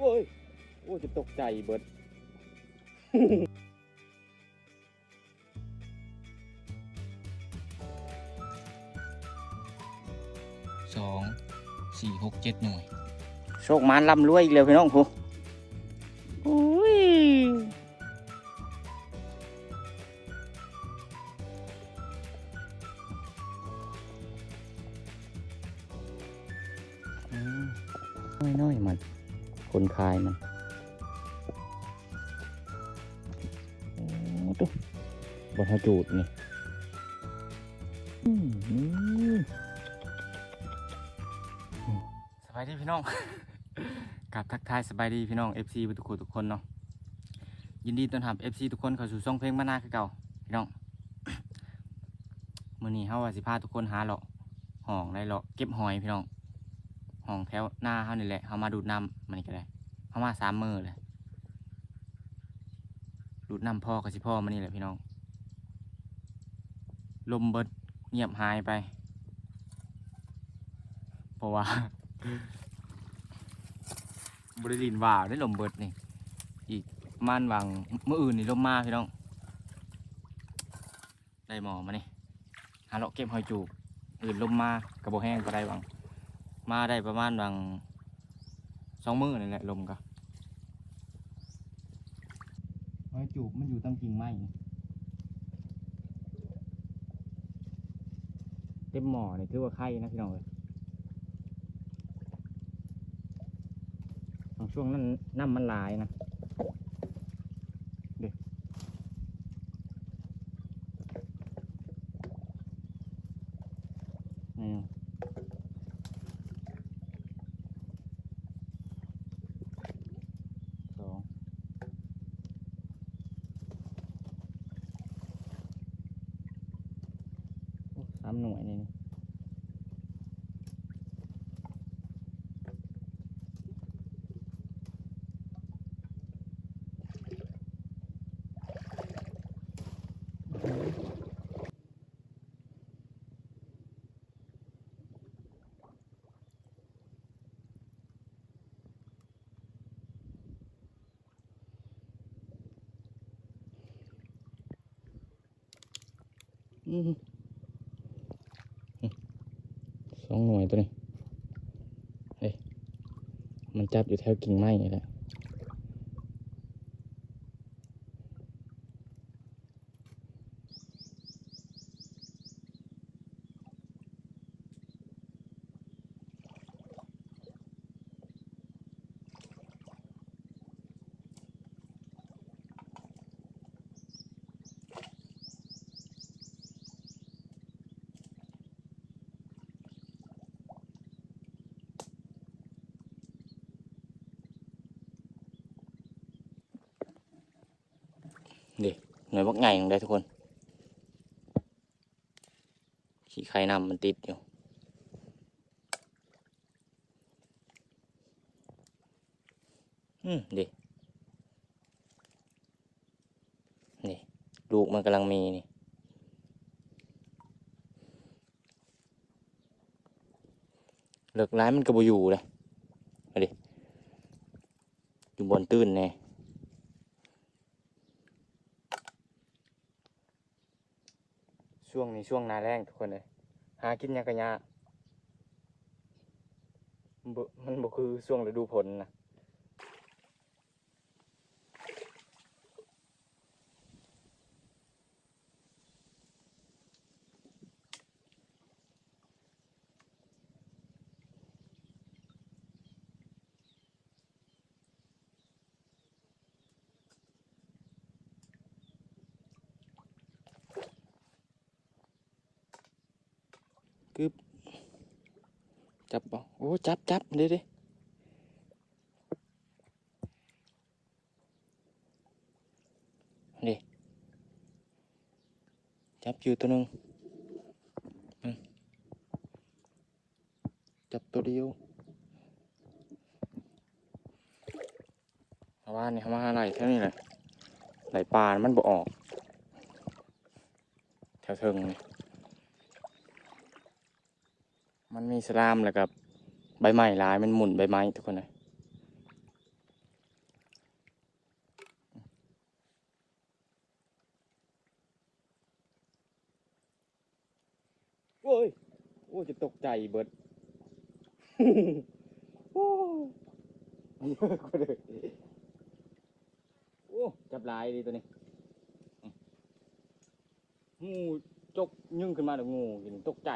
โอ้ย โอ้ยจะตกใจเบิดสองสี่หกเจ็ดหน่วย โชคมานร่ำรวยอีกแล้วพี่น้องผู้อุ้ สบายดีพี่น้อง กับทักทายสบายดีพี่น้อง FC ทุกคนทุกคนเนาะ ยินดีต้อนรับ FC ทุกคนเข้าสู่ช่องเพลงมานาคือเก่าพี่น้องมื้อนี้เฮาว่าสิพาทุกคนหาเลาะห้องได้เลาะเก็บหอยพี่น้องห้องแถวหน้าเฮานี่แหละเฮามาดูดน้ำมันนี่ก็ได้เฮามาสามมือเลยดูดน้ำพ่อกับสิพ่อมันนี่แหละพี่น้อง ลมเบิด เงียบหายไป เพราะว่าบริลินว่าได้ลมเบิดนี่ อีกม่านวางเมื่ออื่นนี่ลมมาพี่น้องได้หมอมานี่หาเลาะเก็บหอยจูบอื่นลมมากระโบแห้งก็ได้วัง มาได้ประมาณวังสองมือนี่แหละลมก็หอยจูบมันอยู่ตามกิ่งไม้นี่เต็มหมอนี่ถือว่าไข่นะพี่น้องเอ้ยบางช่วงนั้นน้ำมันลายนะเด็กอืมสองโอ้สามหน่วยนี่ สองหน่วยตัวนี้ เฮ้ย มันจับอยู่แถวกิ่งไม้นี่แหละดิ หน่วยบักไงของได้ทุกคน ขี้ไข่นำมันติดอยู่อืมดินี่ลูกมันกำลังมีนี่เลิกร้ายมันก็บอยู่เลยมาดิอยู่บนตื้นแน่ ช่วงนี้ช่วงนาแรงทุกคนเลยหากินยังกะยากมันบ่มันบ่คือช่วงฤดูผลนะ กึบจับบ่โอ้จับจับเดี๋ยวดิจับอยู่ตัวนึงจับตัวเดียวเอาว่านี่มาหาไหลเท่านี้แหละไหลปลามันบ่ออก แถวเทิงนี่ มันมีสลามแล้วกับใบไม้ลายมันหมุนใบไม้ทุกคนเลยโอ้ย โอ้จะตกใจเบิดโอ้ยโอ้จับลายดีตัวนี้งูจกยึ่งขึ้นมาแล้วงูเห็นตกใจ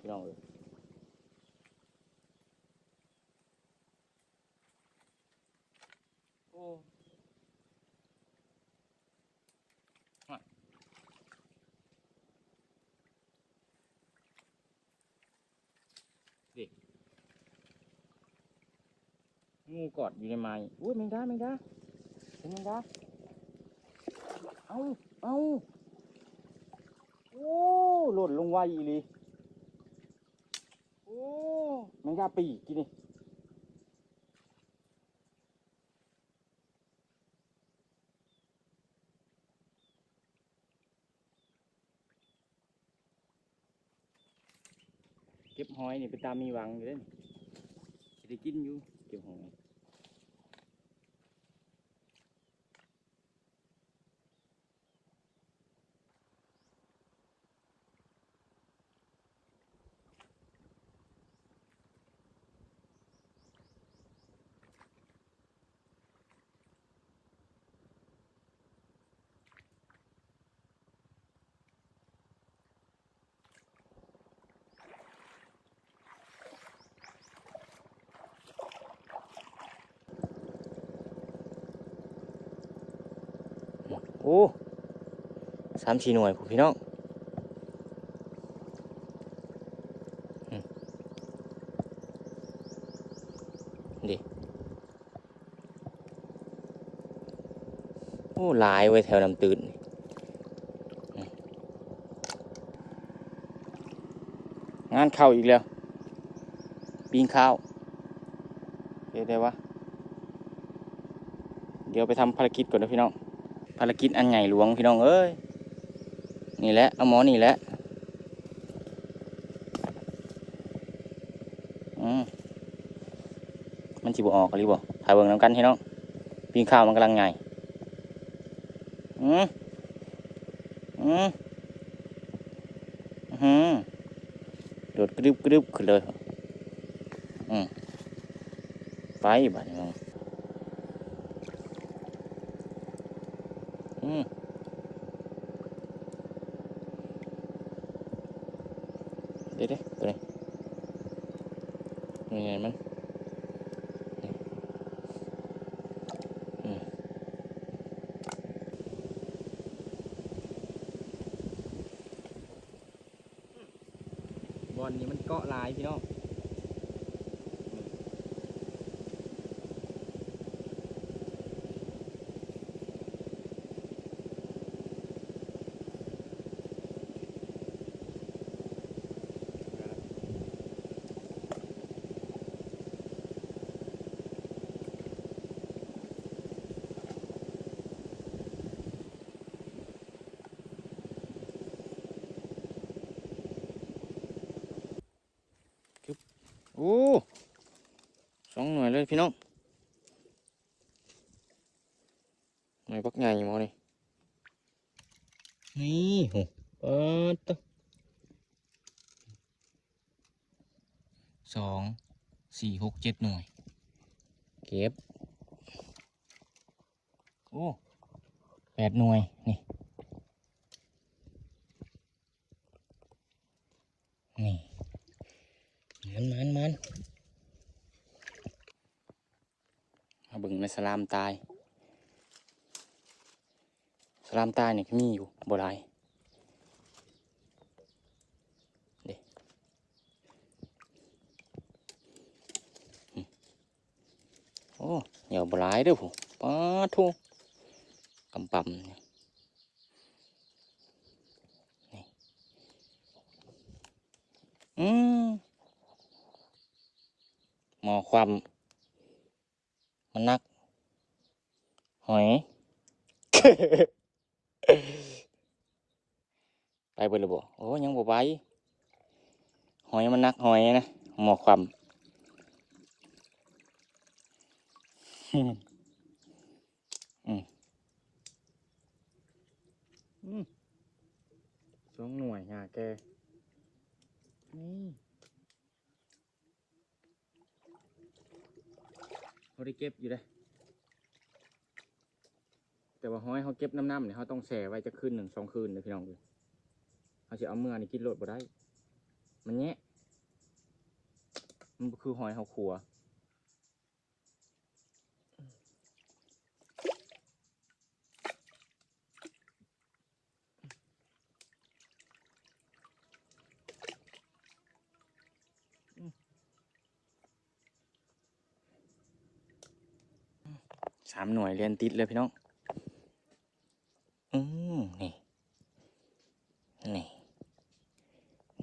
พี่น้องเลย ดิงูกอดอยู่ในไม้อุ้ยแมงดาแมงดาเป็นแมงดาเอาเอาโอ้หล่นลงไวอีลีโอ้แมงดาปีกกินนี่ หอยนี่ไปตามมีหวังอยู่เด้จะได้กินอยู่เก็บหอย โอ้สามสี่หน่วยผมพี่น้องดิโอ้ลายไว้แถวน้ำตื่นงานเข้าอีกแล้ว ปีนข้าวเดี๋ยวได้วะเดี๋ยวไปทำภารกิจก่อนนะพี่น้องารกิจอันใหญ่หลวงพี่น้องเอ้ยนี่แหละเอาหมอนี่แหละมันจิบออกหรือบ่ถ่ายเบิ่งน้ำกันพี่น้องปีนข้าวมันกำลังใหญ่อืมอืมอืมโดดกรึบกรึบขึ้นเลยอืมไปบ้านมึงอืม เดี๋ยวเดี๋ยวตัวนี้นี่ไงมันนี่อืมบอลนี้มันเกาะลายพี่น้องโอ้สองหน่วย เลยพี่น้องหน่วยบักใหญ่หมอนี่นี่โหเปิดตัวสองสี่หกเจ็ดหน่วย เก็บ โอ้แปดหน่วย นี่ นี่มันมันมัน มาบิ่งในสลามตาย สลามตายเนี่ยมีอยู่บ่หลายเด็โอ้เหนียวบ่หลายเด้อผมป้าทูกำปั๊มนี่นี่อืมมอความ มันนัก ห อยไปเบิดเลยบ่โอ้ยังบ่ไปหอยมันนักหอยนะหมอความอืมอืมอืมสองหน่วยฮะแกนี่เขาได้เก็บอยู่เลย แต่ว่าห้อยเขาเก็บน้ำๆเนี่ยเขาต้องแช่ไว้จะคืนหนึ่งสองคืนเลยพี่น้องเลยเขาจะเอาเมื่อนี่กินโลดบ่ได้ มันแงะมันคือหอยเขาขัวสามหน่วยเรียนติดเลยพี่น้อง อืมนี่ นี่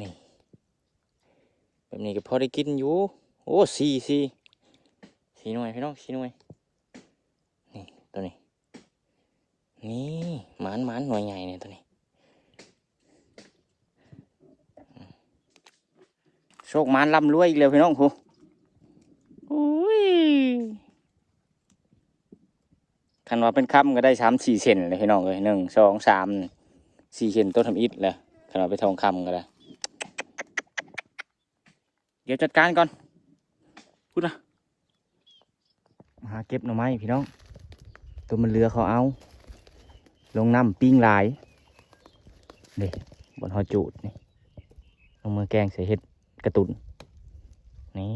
นี่ แบบนี้ก็พ อได้กินอยู่ โอ้สี่สี่สี่หน่วยพี่น้องสี่หน่วย นี่ตัวนี้ นี่หมานหมานหน่วยใหญ่เนี่ยตัวนี้ โชคหมานร่ำรวยอีกแล้วพี่น้องครูอุ้ยคันว่าเป็นคำก็ได้สามสี่เซนเลยพี่น้องเลยหนึ่งสองสามสี่เซนต้นทำอิฐเลยคันว่าไปทองคำก็ได้ เดี๋ยวจัดการก่อนพูดนะมาหาเก็บหน่อไม้พี่น้อง ตัวมันเรือเขาเอา ลงน้ำปิ้งหลายเด็บนหอจูดนี่ลงมือแกงใส่เห็ดกระตุนนี่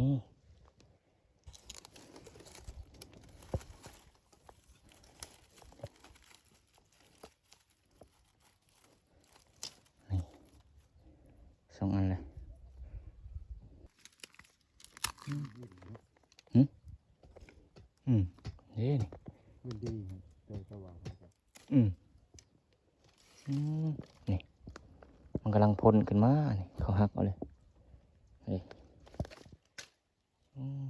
สองอันเลย อืมอืมอืมนี่นี่มันดีครับเจอสว่างครับอืมอืมนี่ มันกำลังพ่นขึ้นมานี่เขาหักเอาเลยนี่อืม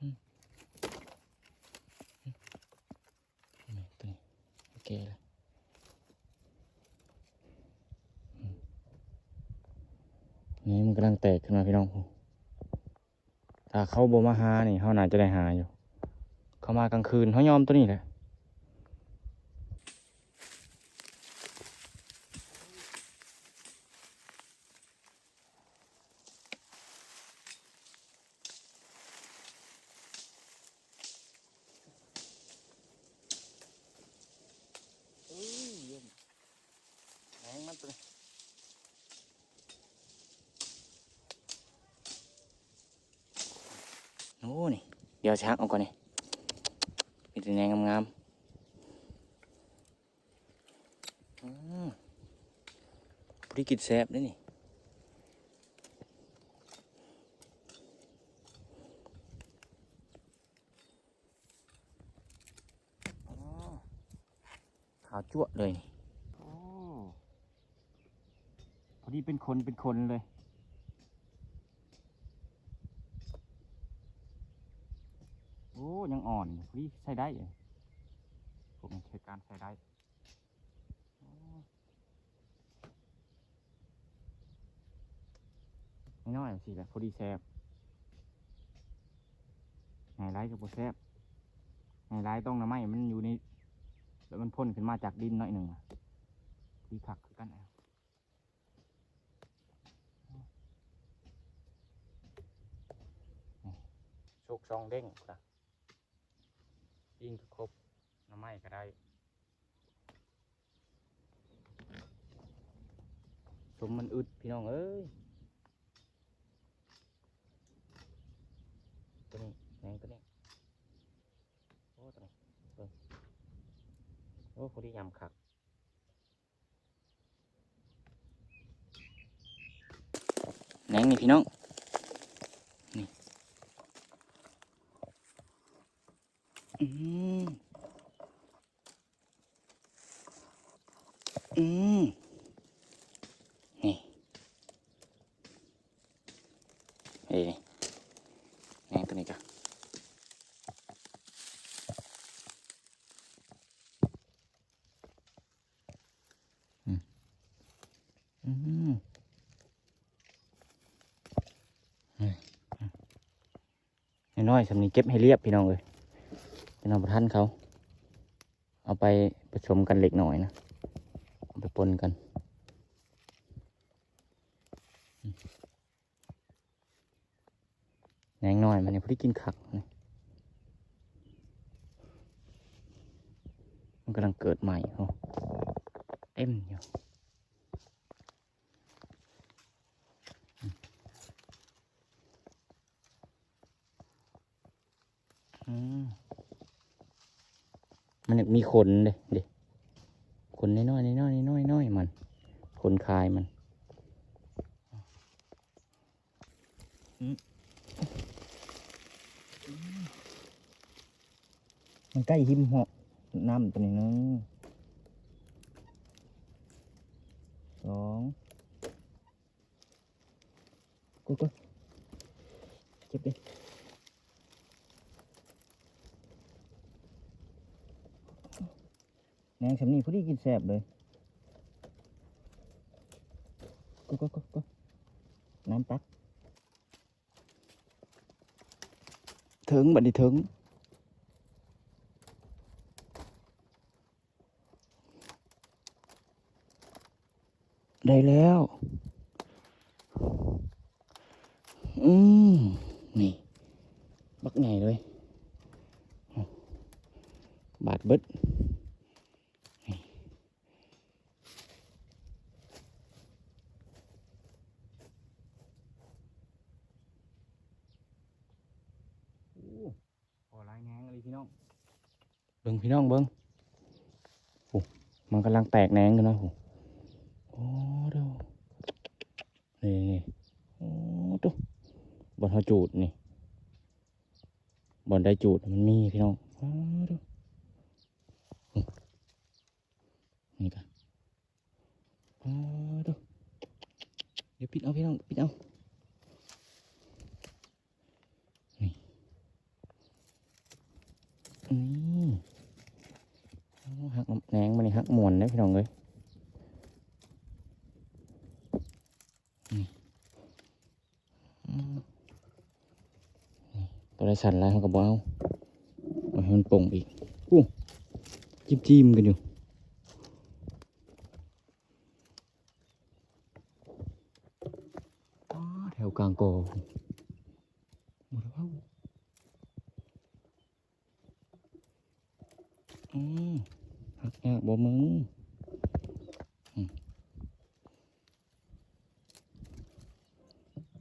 อืมอืมตัวนี้โอเคเลยอืม นี่มันกำลังแตกขึ้นมาพี่น้องถ้าเขาบ่มาหานี่เขาน่าจะได้หาอยู่ เขามากลางคืนเขายอมตัวนี้แหละแรงมันตัวนี้โอ้นี่ เดี๋ยวชักเอาก่อนนี่มีแต่แนงงามๆอืมพริกิดแซบด้วยนี่ขาวจั่วเลยอพอดีเป็นคนเป็นคนเลย โอ้ ยังอ่อนอยู่พอดีใช้ได้ผมใช้การใช้ได้ไม่น้อยสิแหละพอดีแซบไงไรกับโบแซบไงไรต้องนะไม่มันอยู่ในแล้วมันพ่นขึ้นมาจากดินหน่อยหนึ่งดีขักคือกันเอานี่โชคซองเด้งจ้ะ ยิ่งครบน้ำไม้ก็ได้สมมันอึดพี่น้องเอ้ยตัวนี้แหงตัวนี้โอ้ตัวนี้เบิ่งโอ้คนที่ยำคักแหงนี่พี่น้อง อืม อืม นี่ เอ้ยแหนงตัวนี้จ้ะอืม อืมนี่น้อยๆสำนีเก็บให้เรียบพี่น้องเลย พี่น้องประท่านเขา เอาไปผสมกันเล็กหน่อยนะเอาไปปนกันแหนงหน่อยมันเนี่ยพอดีกินขักมันกำลังเกิดใหม่โอ้เต็มอยู่อืมอื มันยากมีขนเลยเด็ขนน้อยๆน้อยๆน้อยๆน้อยมันขนคายมันมันใกล้หิมหะน้ำตัวนี้นึงสองกูกูเจ็บดิ แหนงสำนีผู้ที่กินแสบเลยก็ก็ก็ก็น้ำปักถึงบัดนี้ถึงได้แล้ว อืมนี่ บักใหญ่เลย บาดเบิด พอลายแหนงเลยพี่น้อง เบิ้ง พี่น้องเบิ้งโอ้มันกำลังแตกแหนงกันนะโอ้โอ้ดูนี่นี่โอ้ดูบอลเขาจูดนี่บอลได้จูดมันมีพี่น้องโอ้ดูนี่กันโอ้ดูเดี๋ยวปิดเอาพี่น้องปิดเอาอืมโอ้ หักแหนงมันนี่หักมวนนะพี่น้องเลยนี่อืมนี่ตัวไรสั่นแล้วก็บเอาเอาให้มันโป่งอีกอู้จิ้มจิ้มกันอยู่แถวกลางกอหมดแล้ว อืมหักยากบ่มึงอืม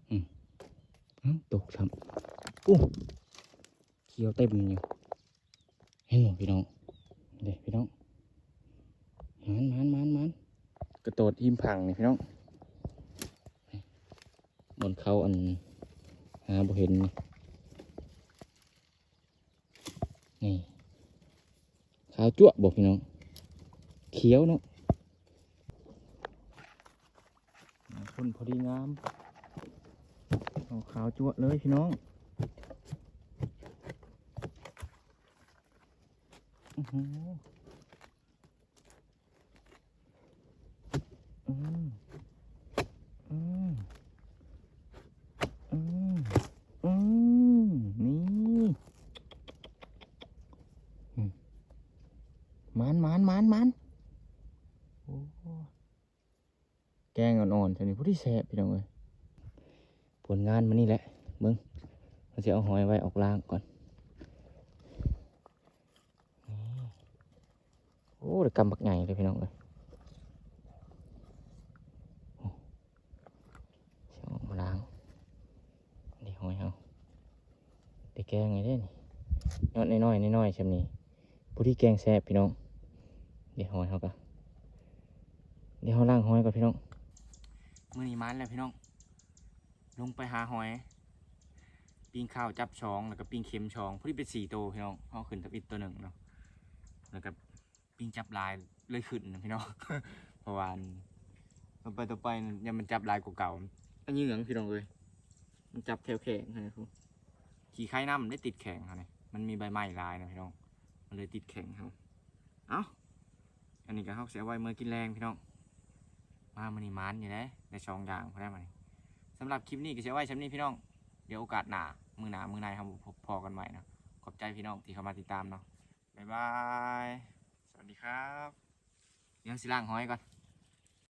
อืมเอ้าตกซ้ำอู้เขียวเต็มอยู่เห็นหมพี่น้องเด็พี่น้องมันมันมันมัน กระโดดหิมพังนี่พี่น้องบนเขาอันหาบ่เห็นนี่ขาวจั่วบอกพี่น้องเขียวเนาะคนพอดีงามเอาขาวจั่วเลยพี่น้องอือมอืมอืมอืมนี่ มันมันมันมันโอ้ แกงอ่อนๆท่านี้ผู้ที่แสบพี่น้องเอ้ยผลงานมันนี่แหละเบิ้งเราจะเอาหอยไว้ออกล่างก่อน โอ้เดี๋ยวกำบักใหญ่เลยพี่น้องเอ้ยโอ้สิเอาออกมาล้างเดี๋ยวหอยเอาเดี๋ยวแกงไงเด้นี่ยอดน้อยๆน้อยๆชำนี้ผู้ที่แกงแซ่บพี่น้องเดี๋ยวหอยเขากันเดี๋ยวเขาล่างหอยก่อนพี่น้อง มือนี้มันแล้วพี่น้อง ลงไปหาหอย ปิ้งข้าวจับช้อง แล้วก็ปิ้งเค็มช้องผู้ที่เป็นสี่ตัวพี่น้องเขาขึ้นทับอิดตัวหนึ่งเนาะ แล้วก็ปิ้งจับลายเลยขึ้นนะพี่น้องเพราะว่ามันไปต่อไปเนี่ยมันจับลายกว่าเก่า อันนี้เหลืองพี่น้องเลย มันจับแถวแข็งนะครับขี่ไข่น้ำมันได้ติดแข็งครับเนี่ยมันมีใบไม้ลายนะพี่น้อง มันเลยติดแข็งครับ เอ้า อันนี้ก็เขาเสียไว้เมื่อกินแรงพี่น้อง มามันนี่มันอยู่นะในช่องยางพอได้มานี่สำหรับคลิปนี้ก็เชื่อไว้ชั้นนี้พี่น้อง เดี๋ยวโอกาสหนามือหนามือในครับพบพอกันใหม่นะขอบใจพี่น้องที่เข้ามาติดตามเนาะบ๊ายบาย สวัสดีครับ ยังสิล่างห้อยก่อน